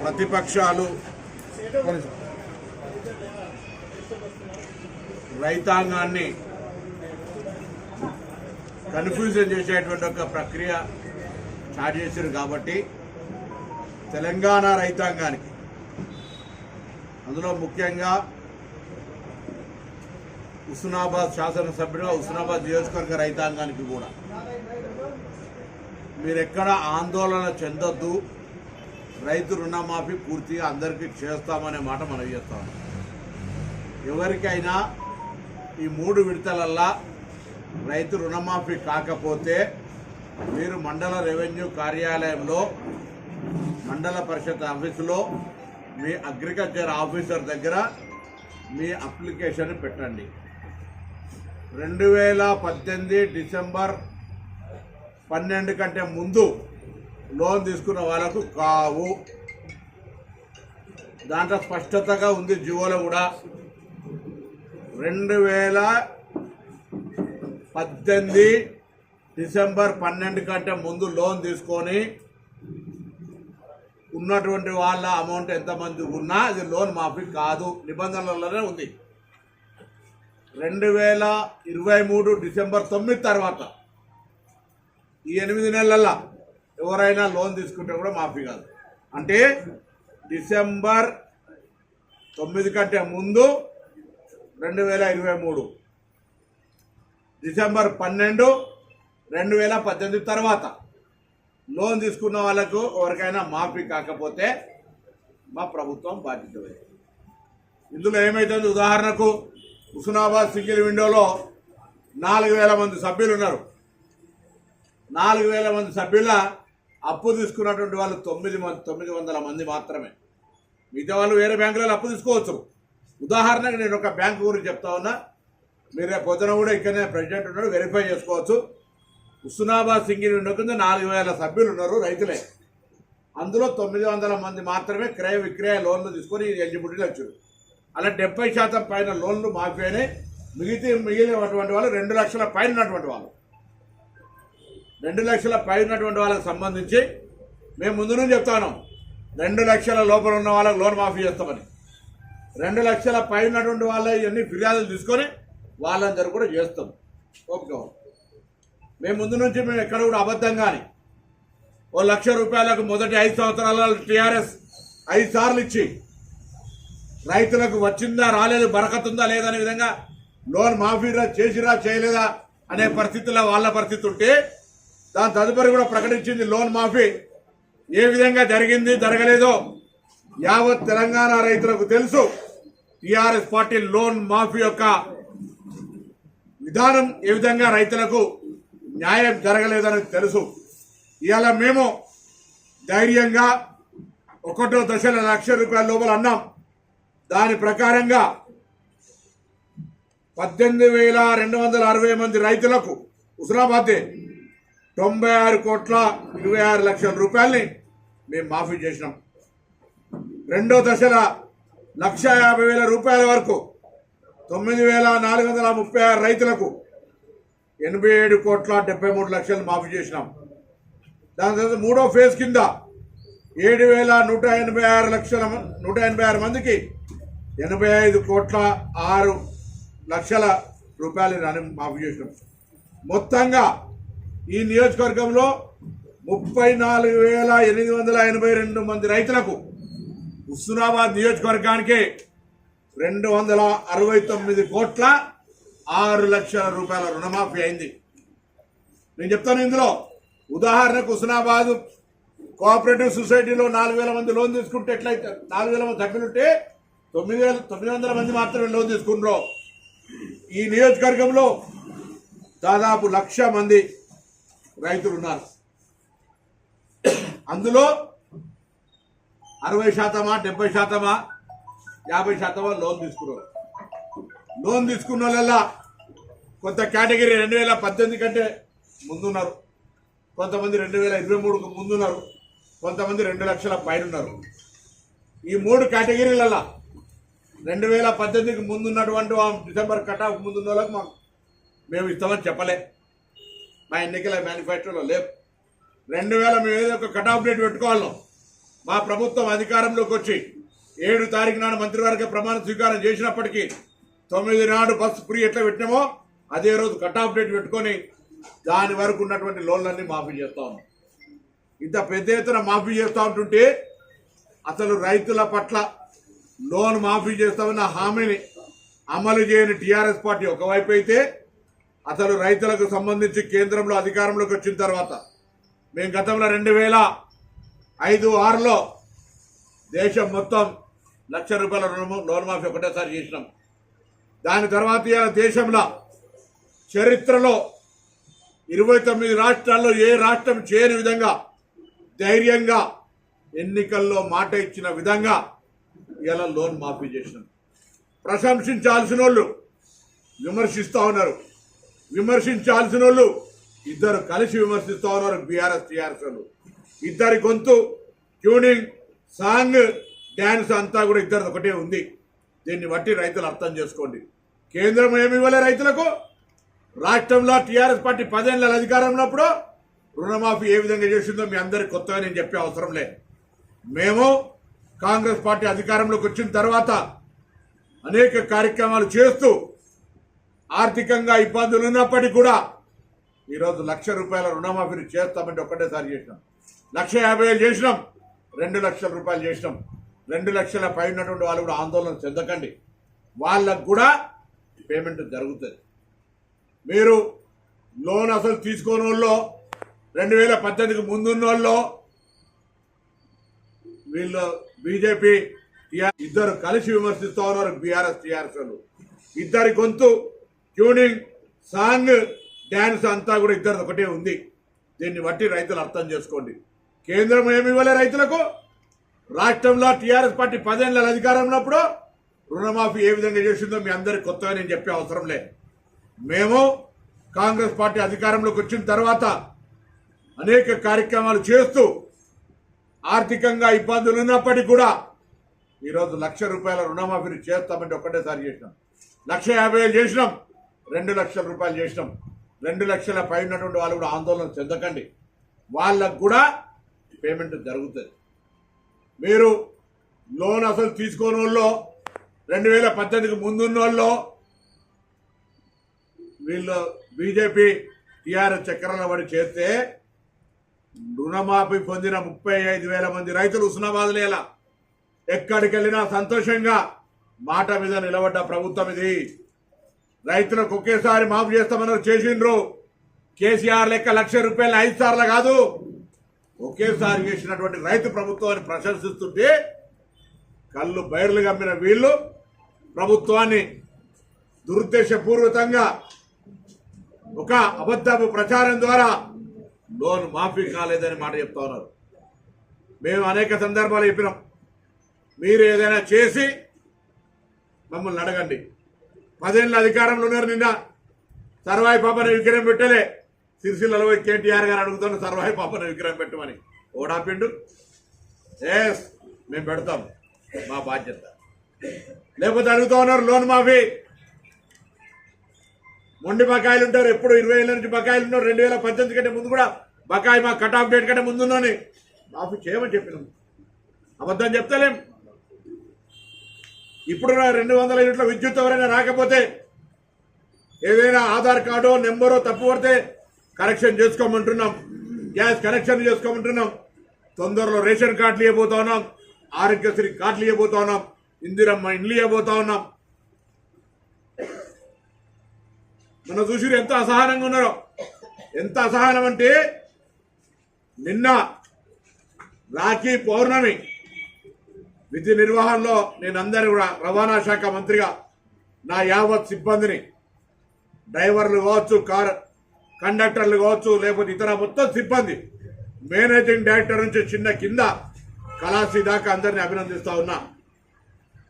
ప్రతిపక్షాలు రైతాంగాన్ని కన్ఫ్యూజన్ చేసేటువంటి ఒక ప్రక్రియ స్టార్ట్ చేశారు కాబట్టి తెలంగాణ రైతాంగానికి అందులో ముఖ్యంగా హుస్నాబాద్ శాసనసభ్యుడిగా హుస్నాబాద్ నియోజకవర్గ రైతాంగానికి కూడా. మీరెక్కడ ఆందోళన చెందొద్దు. రైతు రుణమాఫీ పూర్తిగా అందరికీ చేస్తామనే మాట మనం చేస్తాం. ఎవరికైనా ఈ మూడు విడతలల్లా రైతు రుణమాఫీ కాకపోతే మీరు మండల రెవెన్యూ కార్యాలయంలో మండల పరిషత్ ఆఫీసులో మీ అగ్రికల్చర్ ఆఫీసర్ దగ్గర మీ అప్లికేషన్ పెట్టండి. రెండు వేల పద్దెనిమిది డిసెంబర్ పన్నెండు కంటే ముందు లోన్ తీసుకున్న వాళ్ళకు కావు. దాంట్లో స్పష్టతగా ఉంది జియోలో కూడా. రెండు వేల పద్దెనిమిది డిసెంబర్ పన్నెండు కంటే ముందు లోన్ తీసుకొని ఉన్నటువంటి వాళ్ళ అమౌంట్ ఎంతమంది ఉన్నా అది లోన్ మాఫీ కాదు. నిబంధనలలోనే ఉంది. రెండు వేల ఇరవై మూడు డిసెంబర్ తొమ్మిది తర్వాత ఈ ఎనిమిది నెలల్లో ఎవరైనా లోన్ తీసుకుంటే కూడా మాఫీ కాదు. అంటే డిసెంబర్ తొమ్మిది కంటే ముందు రెండు వేల ఇరవై మూడు డిసెంబర్ పన్నెండు రెండు వేల పద్దెనిమిది తర్వాత లోన్ తీసుకున్న వాళ్ళకు ఎవరికైనా మాఫీ కాకపోతే మా ప్రభుత్వం బాధ్యత ఇందులో ఏమైతుంది? ఉదాహరణకు హుస్నాబాద్ సింగిల్ విండోలో నాలుగు వేల మంది సభ్యులు ఉన్నారు. నాలుగు వేల మంది సభ్యుల అప్పు తీసుకున్నటువంటి వాళ్ళు తొమ్మిది మంది తొమ్మిది వందల మంది మాత్రమే. మిగతా వాళ్ళు వేరే బ్యాంకులలో అప్పు తీసుకోవచ్చు. ఉదాహరణకు నేను ఒక బ్యాంకు గురించి చెప్తా ఉన్నా. మీరే పొద్దున కూడా ఇక్కడనే ప్రెసిడెంట్ ఉన్నాడు వెరిఫై చేసుకోవచ్చు. హుస్నాబాద్ సింగిల్ ఉండకుండా కింద నాలుగు వేల సభ్యులు ఉన్నారు రైతులే. అందులో తొమ్మిది వందల మంది మాత్రమే క్రయ విక్రయ లోన్లు తీసుకొని ఎలిజిబిలిటీ వచ్చారు. అలా డెబ్బై శాతం పైన లోన్లు మాఫీ అయినాయి. మిగిలిన మిగిలినటువంటి వాళ్ళు రెండు లక్షల పైన ఉన్నటువంటి వాళ్ళు. రెండు లక్షల పై ఉన్నటువంటి వాళ్ళకి సంబంధించి మేము ముందు నుంచి చెప్తాను. రెండు లక్షల లోపల ఉన్న వాళ్ళకి లోన్ మాఫీ చేస్తామని. రెండు లక్షల పై ఉన్నటువంటి వాళ్ళ ఇవన్నీ ఫిర్యాదులు తీసుకొని వాళ్ళందరూ కూడా చేస్తాం. ఓకే. మేము ముందు నుంచి మేము ఎక్కడ కూడా అబద్ధం కానీ ఓ లక్ష రూపాయలకు మొదటి ఐదు సంవత్సరాల టీఆర్ఎస్ ఐదు సార్లు ఇచ్చి రైతులకు వచ్చిందా రాలేదు బరకతుందా లేదనే విధంగా లోన్ మాఫీరా చేసిరా చేయలేదా అనే పరిస్థితుల్లో వాళ్ళ పరిస్థితి ఉంటే దాని తదుపరి కూడా ప్రకటించింది లోన్ మాఫీ. ఏ విధంగా జరిగింది జరగలేదో యావత్ తెలంగాణ రైతులకు తెలుసు. టిఆర్ఎస్ పార్టీ లోన్ మాఫీ యొక్క విధానం ఏ విధంగా రైతులకు న్యాయం జరగలేదని తెలుసు. ఇవాళ మేము ధైర్యంగా ఒకటో దశల లక్ష రూపాయల లోపల అన్నాం. దాని ప్రకారంగా పద్దెనిమిది వేల రెండు వందల అరవై మంది రైతులకు హుస్నాబాద్ తొంభై ఆరు కోట్ల ఇరవై ఆరు లక్షల రూపాయల్ని మేము మాఫీ చేసినాం. రెండో దశల లక్ష యాభై వేల రూపాయల వరకు తొమ్మిది వేల నాలుగు వందల ముప్పై ఆరు రైతులకు ఎనభై ఏడు కోట్ల డెబ్బై మూడు లక్షలు మాఫీ చేసినాం. దాని తర్వాత మూడో ఫేజ్ కింద ఏడు వేల నూట ఎనభై ఆరు లక్షల నూట ఎనభై ఆరు మందికి ఎనభై ఐదు కోట్ల ఆరు లక్షల రూపాయలు మాఫీ చేసినాం. మొత్తంగా ఈ నియోజకవర్గంలో ముప్పై నాలుగు వేల ఎనిమిది వందల ఎనభై రెండు మంది రైతులకు హుస్నాబాద్ నియోజకవర్గానికి రెండు వందల అరవై తొమ్మిది కోట్ల ఆరు లక్షల రూపాయల రుణమాఫీ అయింది. నేను చెప్తాను ఇందులో ఉదాహరణకు హుస్నాబాద్ కోఆపరేటివ్ సొసైటీలో నాలుగు వేల మంది లోన్ తీసుకుంటే ఎట్లయితే నాలుగు వేల మంది సభ్యులుంటే తొమ్మిది వేల తొమ్మిది వందల మంది మాత్రమే లోన్ తీసుకుంటారు ఈ నియోజకవర్గంలో దాదాపు లక్ష మంది రైతులు ఉన్నారు అందులో అరవై శాతమా డెబ్బై శాతమా యాభై శాతమా లోన్ తీసుకున్నారు. లోన్ తీసుకున్న వాళ్ళ కొంత కేటగిరీ రెండు వేల పద్దెనిమిది కంటే ముందున్నారు. కొంతమంది రెండు వేల ఇరవై మూడుకు ముందున్నారు. కొంతమంది రెండు లక్షల పైన ఉన్నారు ఈ మూడు కేటగిరీలలో రెండు వేల పద్దెనిమిదికి ముందున్నటువంటి డిసెంబర్ కట్ ఆఫ్ ముందున్న వాళ్ళకి మాకు మేము ఇస్తామని చెప్పలే. మా ఎన్నికల మేనిఫెస్టోలో లేవు రెండు వేల మేము ఏదో ఒక కట్ ఆఫ్ డేట్ పెట్టుకోవాలను మా ప్రభుత్వం అధికారంలోకి వచ్చి ఏడు తారీఖు నాడు మంత్రివర్గ ప్రమాణ స్వీకారం చేసినప్పటికీ తొమ్మిది నాడు బస్సు ఫ్రీ ఎట్లా పెట్టినామో అదే రోజు కట్ ఆఫ్ డేట్ పెట్టుకొని దాని వరకు ఉన్నటువంటి లోన్లన్నీ మాఫీ చేస్తా ఉన్నాం. ఇంత పెద్ద ఎత్తున మాఫీ చేస్తూ ఉంటుంటే అసలు రైతుల పట్ల లోన్ మాఫీ చేస్తామన్న హామీని అమలు చేయని టీఆర్ఎస్ పార్టీ ఒకవైపు అయితే అసలు రైతులకు సంబంధించి కేంద్రంలో అధికారంలోకి వచ్చిన తర్వాత మేము గతంలో రెండు వేల ఐదు ఆరులో దేశం మొత్తం లక్ష రూపాయల రుణము లోన్ మాఫీ ఒకటేసారి చేసినాం. దాని తర్వాత దేశంలో చరిత్రలో ఇరవై తొమ్మిది రాష్ట్రాల్లో ఏ రాష్ట్రం చేయని విధంగా ధైర్యంగా ఎన్నికల్లో మాట ఇచ్చిన విధంగా ఇలా లోన్ మాఫీ చేసినాం. ప్రశంసించాల్సిన వాళ్ళు విమర్శిస్తూ ఉన్నారు. విమర్శించాల్సిన వాళ్ళు ఇద్దరు కలిసి విమర్శిస్తూ ఉన్నారు బీఆర్ఎస్ టీఆర్ఎస్ వాళ్ళు. ఇద్దరి గొంతు ట్యూనింగ్ సాంగ్ డ్యాన్స్ అంతా కూడా ఇద్దరు ఒకటే ఉంది. దీన్ని బట్టి రైతులు అర్థం చేసుకోండి. కేంద్రం ఏమి ఇవ్వలే రైతులకు? రాష్ట్రంలో టీఆర్ఎస్ పార్టీ పదేళ్ళ అధికారం ఉన్నప్పుడు రుణమాఫీ ఏ విధంగా చేసిందో మీ అందరికి కొత్తగా నేను చెప్పే అవసరం లే మేము కాంగ్రెస్ పార్టీ అధికారంలోకి వచ్చిన తర్వాత అనేక కార్యక్రమాలు చేస్తూ ఆర్థికంగా ఇబ్బందులు ఉన్నప్పటికీ కూడా ఈరోజు లక్ష రూపాయల రుణమాఫీని చేస్తామంటే ఒక్కటేసారి చేసినాం. లక్ష యాభై వేలు చేసినాం. రెండు లక్షల రూపాయలు చేసినాం. రెండు లక్షల పై ఉన్నటువంటి వాళ్ళు కూడా ఆందోళన చెందకండి. వాళ్ళకు కూడా పేమెంట్ జరుగుతుంది. మీరు లోన్ అసలు తీసుకోని వాళ్ళు రెండు వేల పద్దెనిమిదికి ముందున్న వాళ్ళు వీళ్ళు బీజేపీ ఇద్దరు కలిసి విమర్శిస్తూ ఉన్నారు బీఆర్ఎస్ టీఆర్ఎస్ వాళ్ళు. ఇద్దరి గొంతు ట్యూనింగ్ సాంగ్ డ్యాన్స్ అంతా కూడా ఇద్దరు ఒకటే ఉంది. దీన్ని బట్టి రైతులు అర్థం చేసుకోండి. కేంద్రం ఏమి ఇవ్వలే రైతులకు? రాష్ట్రంలో టీఆర్ఎస్ పార్టీ పదేళ్ళ అధికారం ఉన్నప్పుడు రుణమాఫీ ఏ విధంగా చేసిందో మీ అందరికి కొత్తగా నేను చెప్పే అవసరం లే మేము కాంగ్రెస్ పార్టీ అధికారంలోకి వచ్చిన తర్వాత అనేక కార్యక్రమాలు చేస్తూ ఆర్థికంగా ఇబ్బందులు ఉన్నప్పటికీ కూడా ఈరోజు లక్ష రూపాయల రుణమాఫీని చేస్తామంటే ఒక్కటేసారి చేసినాం. లక్ష యాభై వేలు చేసినాం. రెండు లక్షల రూపాయలు చేసినాం. రెండు లక్షల పై ఉన్నటువంటి వాళ్ళు కూడా ఆందోళన చెందకండి. వాళ్ళకు కూడా పేమెంట్ జరుగుతుంది. మీరు లోన్ అసలు తీసుకోని వాళ్ళు రెండు వేల పద్దెనిమిదికి ముందున్న వాళ్ళు వీళ్ళు బీజేపీ టీఆర్ఎస్ చక్రాల పడి చేస్తే రుణమాఫీ పొందిన ముప్పై ఐదు వేల మంది రైతులు ఉస్నాబాద్ లేలా ఎక్కడికి వెళ్ళినా సంతోషంగా మాట మీద నిలబడ్డ ప్రభుత్వం ఇది. రైతులకు ఒకేసారి మాఫీ చేస్తామన్నారు చేసిండ్రు. కేసీఆర్ లెక్క లక్ష రూపాయలు ఐదు సార్లు కాదు. ఒకేసారి చేసినటువంటి రైతు ప్రభుత్వాన్ని ప్రశంసిస్తుంటే కళ్ళు బయర్లు గమ్మిన వీళ్ళు ప్రభుత్వాన్ని దురుద్దేశపూర్వకంగా ఒక అబద్ధపు ప్రచారం ద్వారా లోన్ మాఫీ కాలేదని మాట చెప్తా ఉన్నారు. మేము అనేక సందర్భాలు చెప్పినాం. మీరు ఏదైనా చేసి మమ్మల్ని అడగండి. పదేళ్ళ అధికారంలో ఉన్నారు నిన్న. సర్వాయి పాపని విగ్రహం పెట్టలే. సిరిసిల్లలో కేటీఆర్ గారు అడుగుతున్న సర్వాయి పాపని విగ్రహం పెట్టమని. ఓడాపిండు ఎస్ మేము పెడతాం. మా బాధ్యత. లేకపోతే అడుగుతా ఉన్నారు లోన్ మాఫీ. మొండి బకాయిలు ఉంటారు. ఎప్పుడు ఇరవై ఏళ్ళ నుంచి బకాయిలు ఉన్నారు. రెండు వేల పద్దెనిమిది కంటే ముందు కూడా బకాయి మా కట్ ఆఫ్ డేట్ కంటే ముందు ఉందని మాఫీ చేయమని చెప్పినాం. అబద్ధం చెప్తలేం. ఇప్పుడు రెండు వందల యూనిట్ల విద్యుత్ ఎవరైనా రాకపోతే ఏదైనా ఆధార్ కార్డో నెంబరో తప్పు పడితే కరెక్షన్ చేసుకోమంటున్నాం. గ్యాస్ కనెక్షన్ చేసుకోమంటున్నాం. తొందరలో రేషన్ కార్డులు ఇవ్వబోతా ఉన్నాం. ఆరోగ్యశ్రీ కార్డులు ఇవ్వబోతా ఉన్నాం. ఇందిరమ్మ ఇండ్లు ఇవ్వబోతా ఉన్నాం. మన చూసిరు ఎంత అసహనంగా ఉన్నారో. ఎంత అసహనం అంటే నిన్న రాఖీ పౌర్ణమి విధి నిర్వహణలో నేను అందరి కూడా రవాణా శాఖ మంత్రిగా నా యావత్ సిబ్బందిని డ్రైవర్లు కావచ్చు కార్ కండక్టర్లు కావచ్చు లేకపోతే ఇతర మొత్తం సిబ్బంది మేనేజింగ్ డైరెక్టర్ నుంచి చిన్న కింద కళాశ్రీ దాకా అందరిని అభినందిస్తూ ఉన్నా.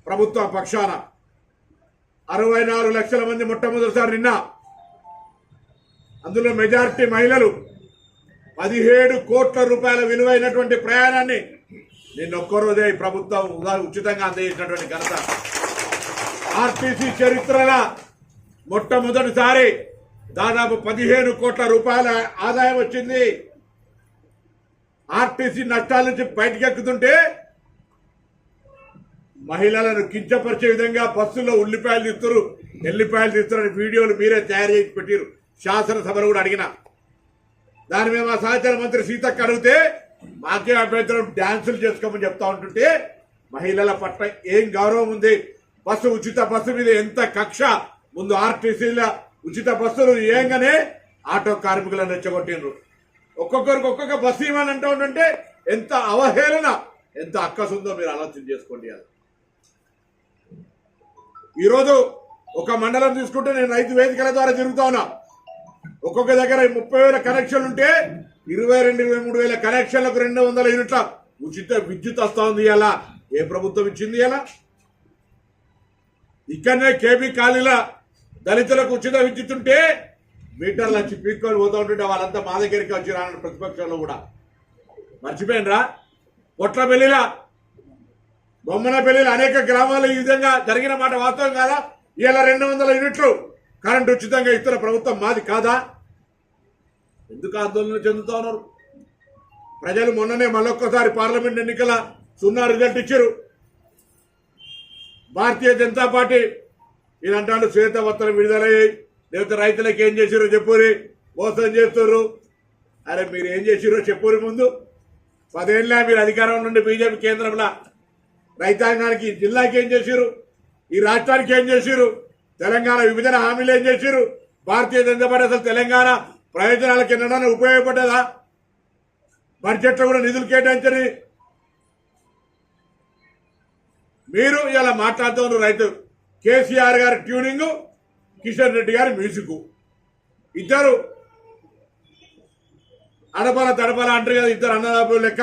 ప్రభుత్వ పక్షాన అరవై నాలుగు లక్షల మంది మొట్టమొదటిసారి నిన్న అందులో మెజారిటీ మహిళలు పదిహేడు కోట్ల రూపాయల విలువైనటువంటి ప్రయాణాన్ని నిన్న ఒక్కరోజే ఈ ప్రభుత్వం ఉచితంగా అందజేసినటువంటి ఘనత. ఆర్టీసీ చరిత్రల మొట్టమొదటిసారి దాదాపు పదిహేను కోట్ల రూపాయల ఆదాయం వచ్చింది. ఆర్టీసీ నష్టాల నుంచి బయటకెక్కుతుంటే మహిళలను కించపరిచే విధంగా బస్సుల్లో ఉల్లిపాయలు తీస్తారు ఎల్లిపాయలు తీస్తారని వీడియోలు మీరే తయారు చేసి పెట్టారు శాసనసభలో కూడా అడిగిన. దాని మీద మా సహచార మంత్రి సీతక్క అడిగితే మాకే అభ్యంతరం డ్యాన్సులు చేసుకోమని చెప్తా ఉంటుంటే మహిళల పట్ల ఏం గౌరవం ఉంది? బస్సు ఉచిత బస్సు మీద ఎంత కక్ష? ముందు ఆర్టీసీల ఉచిత బస్సులు ఏంగానే ఆటో కార్మికులను రెచ్చగొట్టినరు ఒక్కొక్కరికి ఒక్కొక్క బస్సు ఇవ్వని అంటూ ఉంటుంటే ఎంత అవహేళన ఎంత అక్కసుందో మీరు ఆలోచన చేసుకోండి అది. ఈరోజు ఒక మండలం తీసుకుంటే నేను రైతు వేదికల ద్వారా తిరుగుతా ఉన్నా. ఒక్కొక్క దగ్గర ముప్పై వేల కనెక్షన్లు ఉంటే ఇరవై రెండు ఇరవై మూడు వేల కనెక్షన్లకు రెండు వందల యూనిట్ల ఉచిత విద్యుత్ వస్తా ఉంది. ఇలా ఏ ప్రభుత్వం ఇచ్చింది ఇలా ఇక్కడనే కేబీ కాలనీల దళితులకు ఉచిత విద్యుత్ ఉంటే మీటర్లు వచ్చి పీక్కొని పోతూ ఉంటుంటే వాళ్ళంతా మా దగ్గరికి వచ్చి రాను ప్రతిపక్షంలో కూడా. మర్చిపోయినరా? పొట్ల పెళ్ళిల బొమ్మన పెళ్ళిల అనేక గ్రామాలు ఈ విధంగా జరిగిన మాట వాస్తవం కాదా? ఇలా రెండు వందల యూనిట్లు కరెంటు ఉచితంగా ఇస్తున్న ప్రభుత్వం మాది కాదా? ఎందుకు ఆందోళన చెందుతా ఉన్నారు? ప్రజలు మొన్ననే మళ్ళొక్కసారి పార్లమెంట్ ఎన్నికల సున్నా రిజల్ట్ ఇచ్చారు. భారతీయ జనతా పార్టీ ఇదంటాడు శ్వేతపత్రం విడుదలయ్యాయి. లేకపోతే రైతులకు ఏం చేసిరో చెప్పురి మోసం చేస్తుర్రు. అరే మీరు ఏం చేసిరో చెప్పురి ముందు. పదేళ్ళ మీరు అధికారం నుండి బీజేపీ కేంద్రంలో. రైతాంగానికి జిల్లాకి ఏం చేసిరు ఈ రాష్ట్రానికి ఏం చేసిరు తెలంగాణ విభజన హామీలు ఏం చేసిరు భారతీయ జనతా పార్టీ అసలు తెలంగాణ ప్రయోజనాల కింద ఉపయోగపడ్డదా బడ్జెట్లో కూడా నిధులు కేటాయించని మీరు ఇలా మాట్లాడుతున్న రైతు కేసీఆర్ గారి ట్యూనింగ్ కిషన్ రెడ్డి గారి మ్యూజిక్. ఇద్దరు అడపల తడపల అంటారు కదా ఇద్దరు అన్నదాపులు లెక్క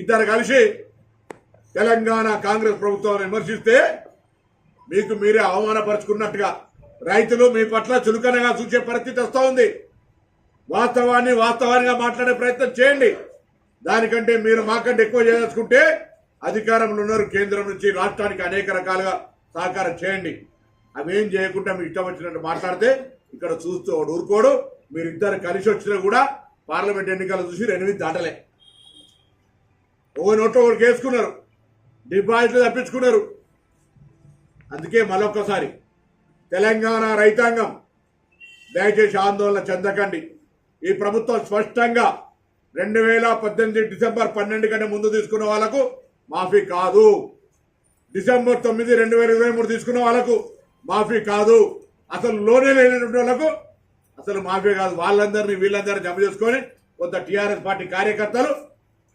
ఇద్దరు కలిసి తెలంగాణ కాంగ్రెస్ ప్రభుత్వాన్ని విమర్శిస్తే మీకు మీరే అవమానపరుచుకున్నట్టుగా రైతులు మీ పట్ల చులకనగా చూసే పరిస్థితి వస్తూ ఉంది. వాస్తవాన్ని వాస్తవానిగా మాట్లాడే ప్రయత్నం చేయండి. దానికంటే మీరు మాకంటే ఎక్కువ చేయదలుచుకుంటే అధికారంలో ఉన్నారు కేంద్రం నుంచి రాష్ట్రానికి అనేక రకాలుగా సహకారం చేయండి. అవేం చేయకుండా మీ ఇష్టం వచ్చినట్టు మాట్లాడితే ఇక్కడ చూస్తూ వాడు ఊరుకోడు. మీరు ఇద్దరు కలిసి వచ్చినా కూడా పార్లమెంట్ ఎన్నికలు చూసి ఎనిమిది దాటలే. ఓ నోట్లో ఒకటి వేసుకున్నారు డిపాజిట్లు తప్పించుకున్నారు. అందుకే మరొకసారి తెలంగాణ రైతాంగం దయచేసి ఆందోళన చెందకండి. ఈ ప్రభుత్వం స్పష్టంగా రెండు వేల పద్దెనిమిది డిసెంబర్ పన్నెండు కంటే ముందు తీసుకున్న వాళ్ళకు మాఫీ కాదు. డిసెంబర్ తొమ్మిది రెండు వేల ఇరవై మూడు తీసుకున్న వాళ్ళకు మాఫీ కాదు. అసలు లోనే లేనటువంటి వాళ్ళకు అసలు మాఫీ కాదు. వాళ్ళందరినీ వీళ్ళందరినీ జమ చేసుకొని కొంత టీఆర్ఎస్ పార్టీ కార్యకర్తలు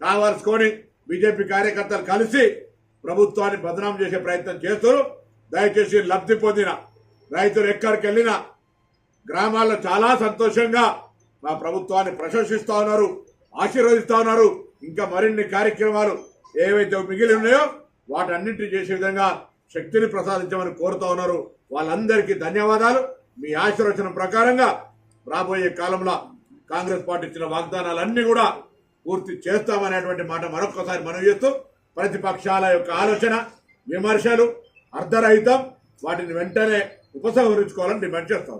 కావాల్సుకొని బీజేపీ కార్యకర్తలు కలిసి ప్రభుత్వాన్ని బదనాం చేసే ప్రయత్నం చేస్తారు దయచేసి లబ్ధి పొందిన రైతులు ఎక్కడికి వెళ్ళినా గ్రామాల్లో చాలా సంతోషంగా మా ప్రభుత్వాన్ని ప్రశంసిస్తా ఉన్నారు ఆశీర్వదిస్తా ఉన్నారు. ఇంకా మరిన్ని కార్యక్రమాలు ఏవైతే మిగిలి ఉన్నాయో వాటన్నింటినీ చేసే విధంగా శక్తిని ప్రసాదించమని కోరుతా ఉన్నారు. వాళ్ళందరికీ ధన్యవాదాలు. మీ ఆశీర్వచనం ప్రకారంగా రాబోయే కాలంలో కాంగ్రెస్ పార్టీ ఇచ్చిన వాగ్దానాలన్నీ కూడా పూర్తి చేస్తామనేటువంటి మాట మరొకసారి మనవి చేస్తూ ప్రతిపక్షాల యొక్క ఆలోచన విమర్శలు అర్ధరహితం వాటిని వెంటనే ఉపసంహరించుకోవాలని డిమాండ్ చేస్తాం